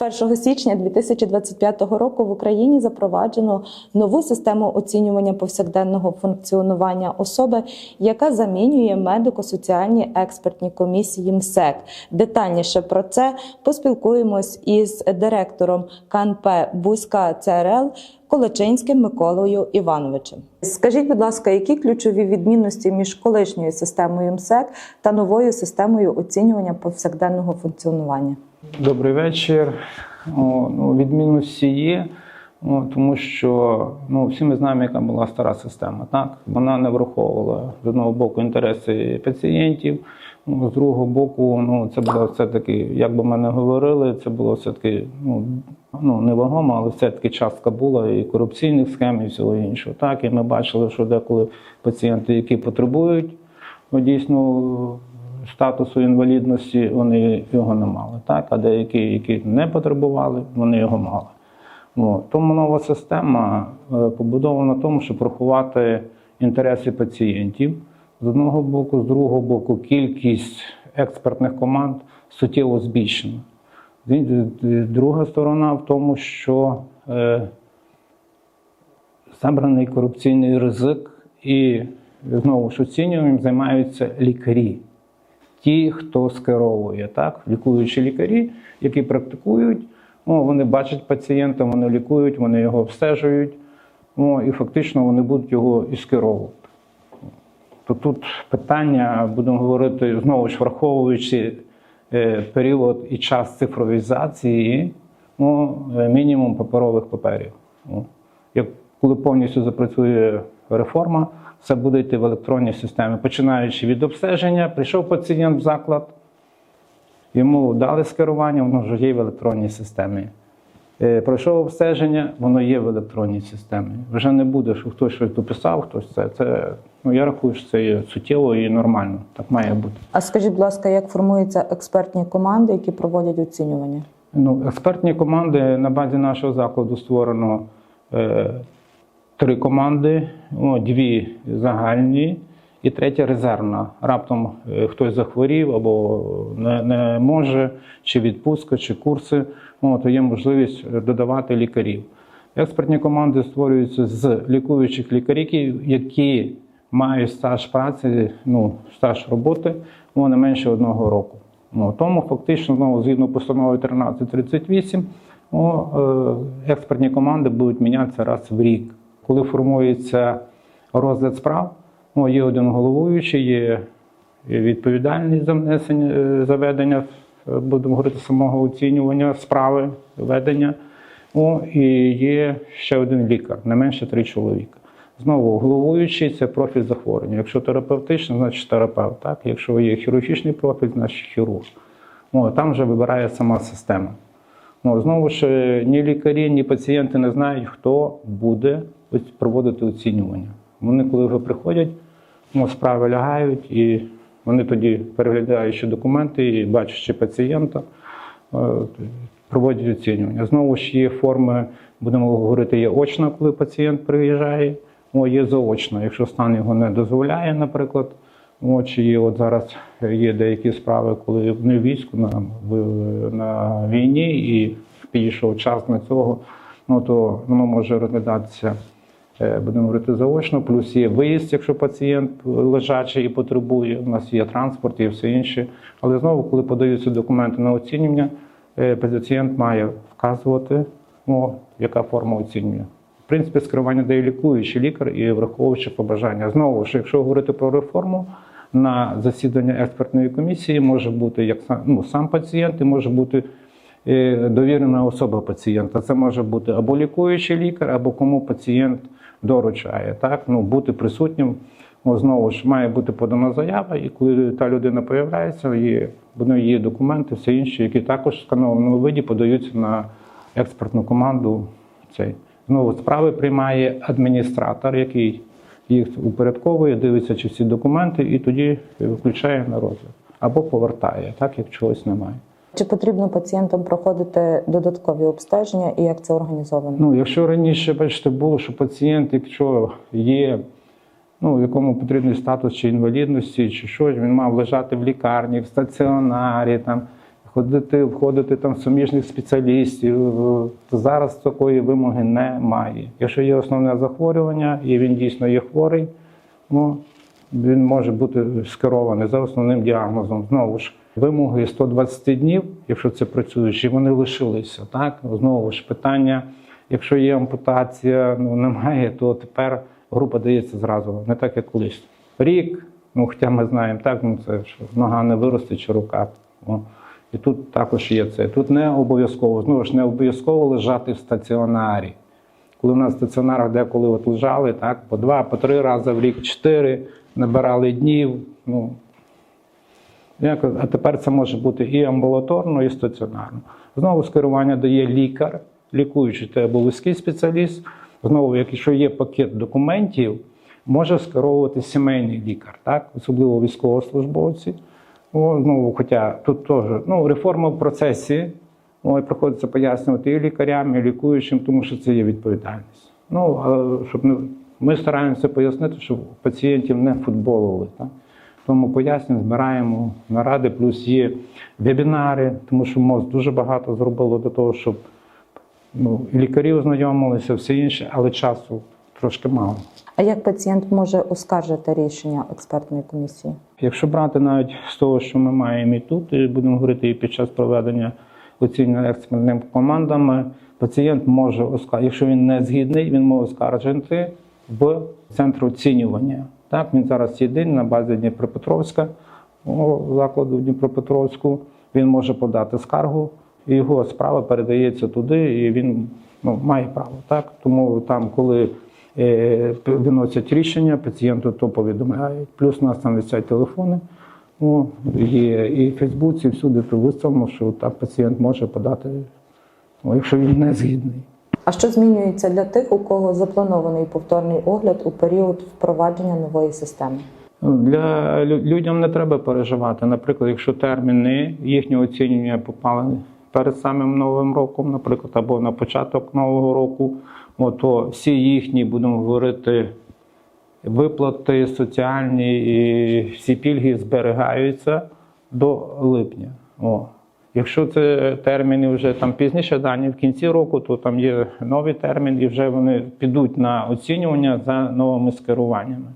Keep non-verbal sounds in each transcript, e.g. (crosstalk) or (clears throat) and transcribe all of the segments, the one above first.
З 1 січня 2025 року в Україні запроваджено нову систему оцінювання повсякденного функціонування особи, яка замінює медико-соціальні експертні комісії МСЕК. Детальніше про це поспілкуємось із директором КНП Бузька ЦРЛ Колочинським Миколою Івановичем. Скажіть, будь ласка, які ключові відмінності між колишньою системою МСЕК та новою системою оцінювання повсякденного функціонування? Добрий вечір. О, ну, відмінності є, о, тому що ну, всі ми знаємо, яка була стара система. Так? Вона не враховувала з одного боку інтереси пацієнтів, ну, з другого боку, ну, це було все-таки, як би ми не говорили, це було все-таки ну, ну, невагомо, але все-таки частка була і корупційних схем, і всього іншого. Так? І ми бачили, що деколи пацієнти, які потребують ну, дійсно статусу інвалідності, вони його не мали. Так? А деякі, які не потребували, вони його мали. Тому нова система е, побудована на тому, щоб рахувати інтереси пацієнтів з одного боку, з другого боку, кількість експертних команд суттєво збільшена. Друга сторона в тому, що е, забраний корупційний ризик і знову ж оцінюванням займаються лікарі. Ті, хто скеровує, так? лікуючі лікарі, які практикують, о, вони бачать пацієнта, вони лікують, вони його обстежують, о, і фактично вони будуть його і скеровувати. То тут питання, будемо говорити, знову ж враховуючи е, період і час цифровізації, ну, е, мінімум паперових паперів. О. Як коли повністю запрацює реформа, все буде йти в електронній системі. Починаючи від обстеження, прийшов пацієнт в заклад, йому дали скерування, воно вже є в електронній системі. Е, Пройшов обстеження, воно є в електронній системі. Вже не буде, що хтось щось дописав, хтось це. це ну, я рахую, що це є суттєво і нормально. Так має бути. А скажіть, будь ласка, як формуються експертні команди, які проводять оцінювання? Ну, експертні команди на базі нашого закладу створено е, три команди, о, дві загальні і третя резервна. Раптом е, хтось захворів або не, не може, чи відпустка, чи курси, о, то є можливість додавати лікарів. Експертні команди створюються з лікуючих лікарів, які мають стаж праці, ну, стаж роботи о, не менше одного року. Ну, тому фактично знову згідно постанови 1338 о, е, експертні команди будуть мінятися раз в рік. Коли формується розгляд справ, о, є один головуючий, є відповідальність за внесення е, заведення, е, будемо говорити, самого оцінювання справи, ведення. О, і є ще один лікар, не менше три чоловіка. Знову головуючий це профіль захворювання. Якщо терапевтичний, значить терапевт. Так? Якщо є хірургічний профіль, значить хірург. О, там вже вибирає сама система. О, знову ж е, ні лікарі, ні пацієнти не знають, хто буде проводити оцінювання. Вони, коли вже приходять, о, справи лягають, і вони тоді, переглядаючи документи і бачачи пацієнта, е, проводять оцінювання. Знову ж є форми, будемо говорити, є очна, коли пацієнт приїжджає, о, є заочна, якщо стан його не дозволяє, наприклад. О, чи є от зараз є деякі справи, коли не в війську на, на війні і підійшов час на цього, ну то воно може розглядатися, будемо говорити, заочно, плюс є виїзд, якщо пацієнт лежачий і потребує. У нас є транспорт і все інше. Але знову, коли подаються документи на оцінювання, е, пацієнт має вказувати, о, яка форма оцінювання. В принципі, скерування дає лікуючий лікар і враховуючи побажання. Знову ж, якщо говорити про реформу, на засідання експертної комісії може бути як сам, ну, сам пацієнт, і може бути е, довірена особа пацієнта. Це може бути або лікуючий лікар, або кому пацієнт доручає. Так? Ну, бути присутнім. Знову ж має бути подана заява, і коли та людина появляється, є, є документи, все інше, які також в встановленому виді подаються на експертну команду. Цей. Знову справи приймає адміністратор, який їх упорядковує, дивиться, чи всі документи, і тоді виключає на розгляд. Або повертає, так як чогось немає. Чи потрібно пацієнтам проходити додаткові обстеження і як це організовано? Ну, якщо раніше, бачите, було, що пацієнт, якщо є, ну, якому потрібний статус чи інвалідності, чи щось, він мав лежати в лікарні, в стаціонарі, там, ходити, входити там суміжних спеціалістів. Е, Зараз такої вимоги немає. Якщо є основне захворювання і він дійсно є хворий, ну, він може бути скерований за основним діагнозом. Знову ж, вимоги 120 днів, якщо це працюючі, вони лишилися. Так? Знову ж питання, якщо є ампутація, ну немає, то тепер група дається зразу, не так як колись. Рік, ну хоча ми знаємо, так, ну це що нога не виросте чи рука. Ну, і тут також є це. Тут не обов'язково, знову ж не обов'язково лежати в стаціонарі. Коли в нас в стаціонарах деколи от лежали, так, по два, по три рази в рік, чотири, набирали днів. Ну, а тепер це може бути і амбулаторно, і стаціонарно. Знову скерування дає лікар, лікуючий це або вузький спеціаліст. Знову, якщо є пакет документів, може скеровувати сімейний лікар, так? особливо військовослужбовці. Знову, хоча тут теж ну, реформа в процесі, Ой, приходиться пояснювати і лікарям, і лікуючим, тому що це є відповідальність. Ну, але щоб не, ми стараємося пояснити, щоб пацієнтів не футболили. Так? Тому пояснюємо, збираємо наради, плюс є вебінари, тому що МОЗ дуже багато зробило для того, щоб ну, і лікарі ознайомилися, все інше, але часу трошки мало. А як пацієнт може оскаржити рішення експертної комісії? Якщо брати навіть з того, що ми маємо і тут, і будемо говорити і під час проведення оцінювання експертними командами, пацієнт може оскаржити, якщо він не згідний, він може оскаржити в центр оцінювання. Так, він зараз єдиний на базі Дніпропетровська закладу в Дніпропетровську. Він може подати скаргу, і його справа передається туди, і він ну, має право. Так? Тому там, коли е, виносять рішення, пацієнту то повідомляють. Плюс у нас там висять телефони. О, є і в Фейсбуці, всюди то виставлено, що так пацієнт може подати, о, якщо він не згідний. А що змінюється для тих, у кого запланований повторний огляд у період впровадження нової системи? Для людям не треба переживати. Наприклад, якщо терміни їхнього оцінювання попали перед самим новим роком, наприклад, або на початок нового року, то всі їхні, будемо говорити, виплати соціальні і всі пільги зберігаються до липня. О. Якщо це терміни вже там пізніше дані в кінці року, то там є новий термін, і вже вони підуть на оцінювання за новими скеруваннями.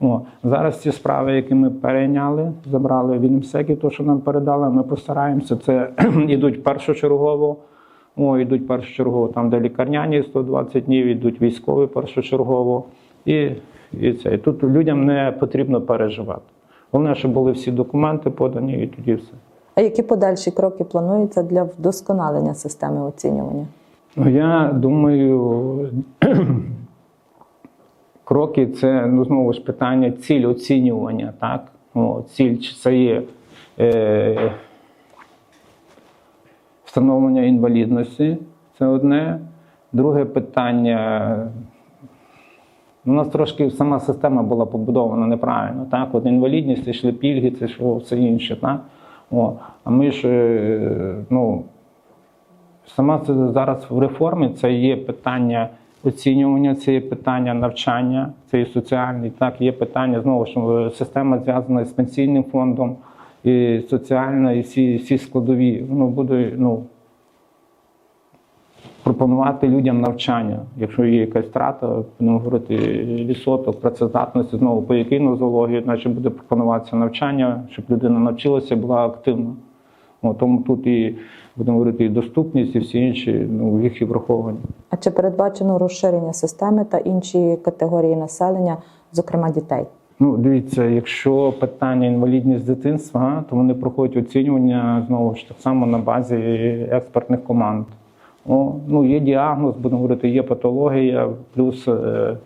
О, зараз ці справи, які ми перейняли, забрали від МСЕКів, то що нам передали, ми постараємося. Це (clears throat) йдуть першочергово. О, йдуть першочергово, там, де лікарняні 120 днів, йдуть військові першочергово. І, і це. І тут людям не потрібно переживати. Головне, щоб були всі документи подані, і тоді все. А які подальші кроки плануються для вдосконалення системи оцінювання? Ну, я думаю, (clears throat) кроки це ну, знову ж питання ціль оцінювання. Так? О, ціль чи це є е, встановлення інвалідності, це одне. Друге питання. ну, У нас трошки сама система була побудована неправильно. Так? От інвалідність, йшли пільги, це йшло все інше. Так? О, а ми ж е, ну, Сама зараз в реформі це є питання оцінювання, це є питання навчання, це є соціальний. Так, є питання знову ж е, система зв'язана з пенсійним фондом, і соціальна, і всі, всі складові. Воно буде ну, пропонувати людям навчання. Якщо є якась втрата, будемо говорити відсоток працездатності, знову по якій нозології, значить буде пропонуватися навчання, щоб людина навчилася, була активна. О, тому тут і будемо говорити і доступність, і всі інші ну, їх і враховані. А чи передбачено розширення системи та інші категорії населення, зокрема дітей? Ну, дивіться, якщо питання інвалідність з дитинства, то вони проходять оцінювання знову ж так само на базі експертних команд. Ну, є діагноз, будемо говорити, є патологія, плюс е,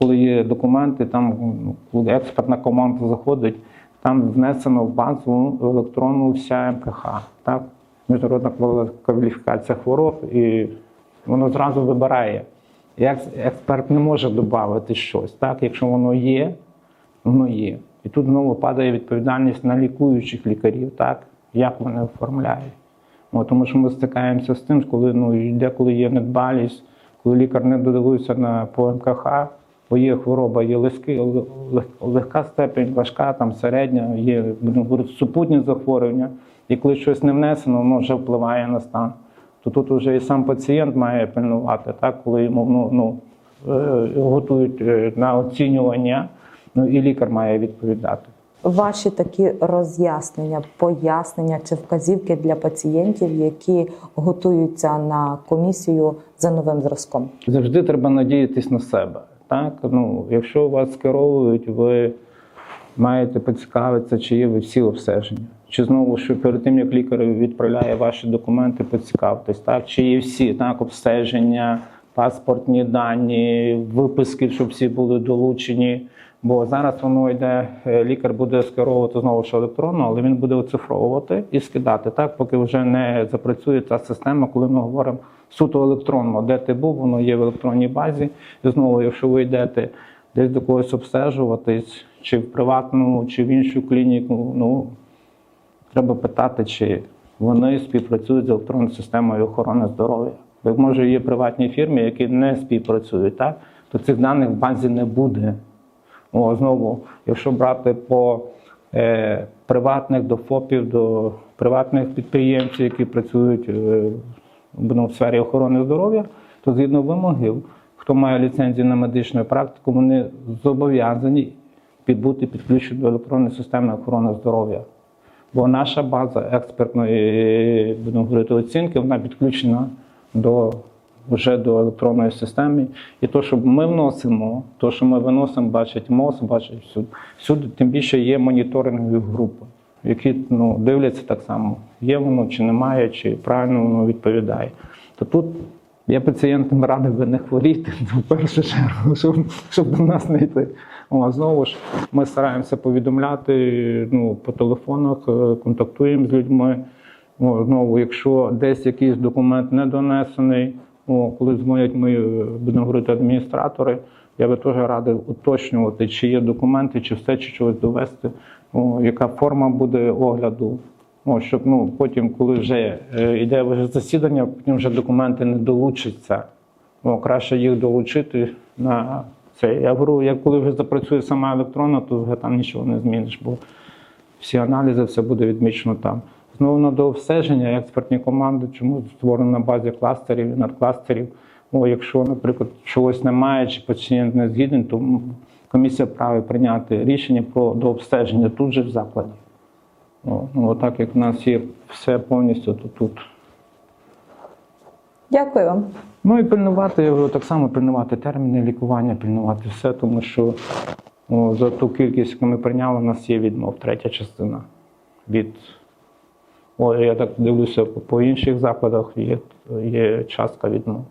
коли є документи, там ну, коли експертна команда заходить, там внесено в базу електронну вся МКХ, так? міжнародна кваліфікація хвороб, і воно зразу вибирає. Експерт не може додати щось, так? якщо воно є, воно є. І тут знову падає відповідальність на лікуючих лікарів, так? як вони оформляють. От, тому що ми стикаємося з тим, коли ну, деколи є недбалість, коли лікар не додивився на по МКХ, бо є хвороба, є легки, лег- легка степень, важка, там середня, є говорити, супутні захворювання. І коли щось не внесено, воно вже впливає на стан. То тут вже і сам пацієнт має пильнувати, так, коли йому ну, ну, е, готують е, на оцінювання, ну і лікар має відповідати. Ваші такі роз'яснення, пояснення чи вказівки для пацієнтів, які готуються на комісію за новим зразком. Завжди треба надіятись на себе. Так? Ну, якщо вас скеровують, ви маєте поцікавитися, чи є ви всі обстеження. Чи знову що перед тим, як лікар відправляє ваші документи, поцікавтесь, так? чи є всі так, обстеження, паспортні дані, виписки, щоб всі були долучені. Бо зараз воно йде, е, лікар буде скеровувати знову ж електронно, але він буде оцифровувати і скидати, так, поки вже не запрацює та система, коли ми говоримо суто електронно, де ти був, воно є в електронній базі. І знову, якщо ви йдете десь до когось обстежуватись, чи в приватну, чи в іншу клініку, ну треба питати, чи вони співпрацюють з електронною системою охорони здоров'я. Бо може є приватні фірми, які не співпрацюють, так? то цих даних в базі не буде. О, знову, якщо брати по е, приватних до ФОПів, до приватних підприємців, які працюють е, ну, в сфері охорони здоров'я, то згідно вимогів, хто має ліцензію на медичну практику, вони зобов'язані бути підключені до електронної системи охорони здоров'я. Бо наша база експертної будемо говорити, оцінки, вона підключена до вже до електронної системи. І то, що ми вносимо, то, що ми виносимо, бачить МОЗ, бачить всюди. Всюди тим більше є моніторингові групи, які ну, дивляться так само, є воно чи немає, чи правильно воно відповідає. То тут я пацієнтам радив би не хворіти (laughs) в першу чергу, щоб, щоб до нас не йти. О, знову ж ми стараємося повідомляти ну, по телефонах, е, контактуємо з людьми. О, знову, якщо десь якийсь документ не донесений, о, коли дзвонять ми, е, будемо говорити, адміністратори, я би теж радив уточнювати, чи є документи, чи все, чи чогось довести, о, яка форма буде огляду. О, щоб ну, потім, коли вже е, йде засідання, потім вже документи не долучаться. О, краще їх долучити на це. Я говорю, як коли вже запрацює сама електронна, то вже там нічого не зміниш, бо всі аналізи, все буде відмічено там. Знову на дообстеження експертні команди, чому створено на базі кластерів і надкластерів. О, якщо, наприклад, чогось немає, чи пацієнт не згідний, то комісія вправі прийняти рішення про дообстеження тут же в закладі. О, ну, отак як в нас є все повністю, то тут. Дякую вам. Ну і пильнувати, я говорю, так само пильнувати терміни лікування, пильнувати все, тому що о, за ту кількість, яку ми прийняли, у нас є відмов, третя частина. Від, о, я так дивлюся, по, інших закладах є, є частка відмов.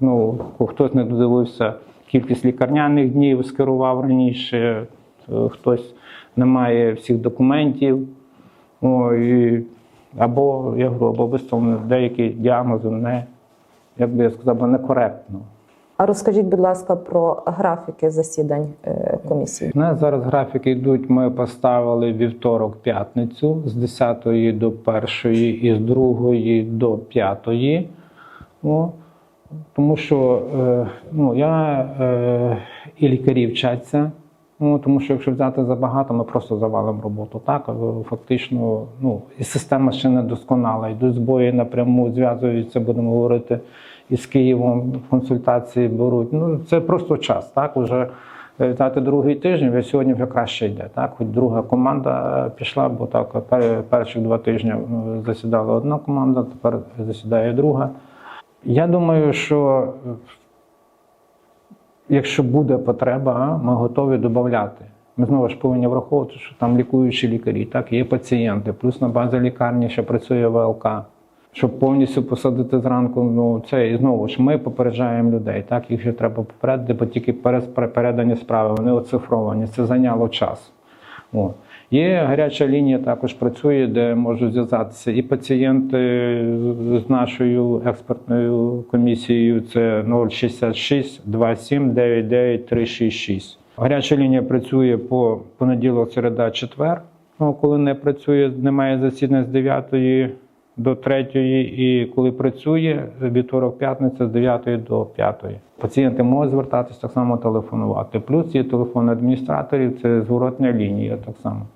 Ну, хтось не додивився кількість лікарняних днів, скерував раніше, е, хтось не має всіх документів. О, і, або, я говорю, або виставлені деякі діагнози не, як би я сказав, некоректно. А розкажіть, будь ласка, про графіки засідань е, комісії. У нас зараз графіки йдуть. Ми поставили вівторок, п'ятницю з 10 до 1 і з 2 до 5. О, тому що е, ну, я е, і лікарі вчаться. Ну, тому що якщо взяти забагато, ми просто завалимо роботу. Так, фактично, ну, і система ще не досконала. Йдуть збої напряму, зв'язуються, будемо говорити, із Києвом консультації беруть. Ну, це просто час. Так, уже е, взяти другий тиждень, вже сьогодні вже краще йде. Так, хоч друга команда е, пішла, бо так пер- перших два тижні е, засідала одна команда, тепер засідає друга. Я думаю, що е, якщо буде потреба, ми готові додати. Ми знову ж повинні враховувати, що там лікуючі лікарі, так, є пацієнти, плюс на базі лікарні ще працює ВЛК. Щоб повністю посадити зранку, ну це і знову ж ми попереджаємо людей. Так, їх вже треба попередити, бо тільки передані справи, вони оцифровані. Це зайняло час. О. Є гаряча лінія, також працює, де можуть зв'язатися і пацієнти з- нашою експертною комісією. Це 066 27 99 366. Гаряча лінія працює по понеділок, середа, четвер. Ну, коли не працює, немає засідання з 9 до 3, і коли працює вівторок, п'ятниця з 9 до 5. Пацієнти можуть звертатись так само телефонувати. Плюс є телефон адміністраторів, це зворотня лінія так само.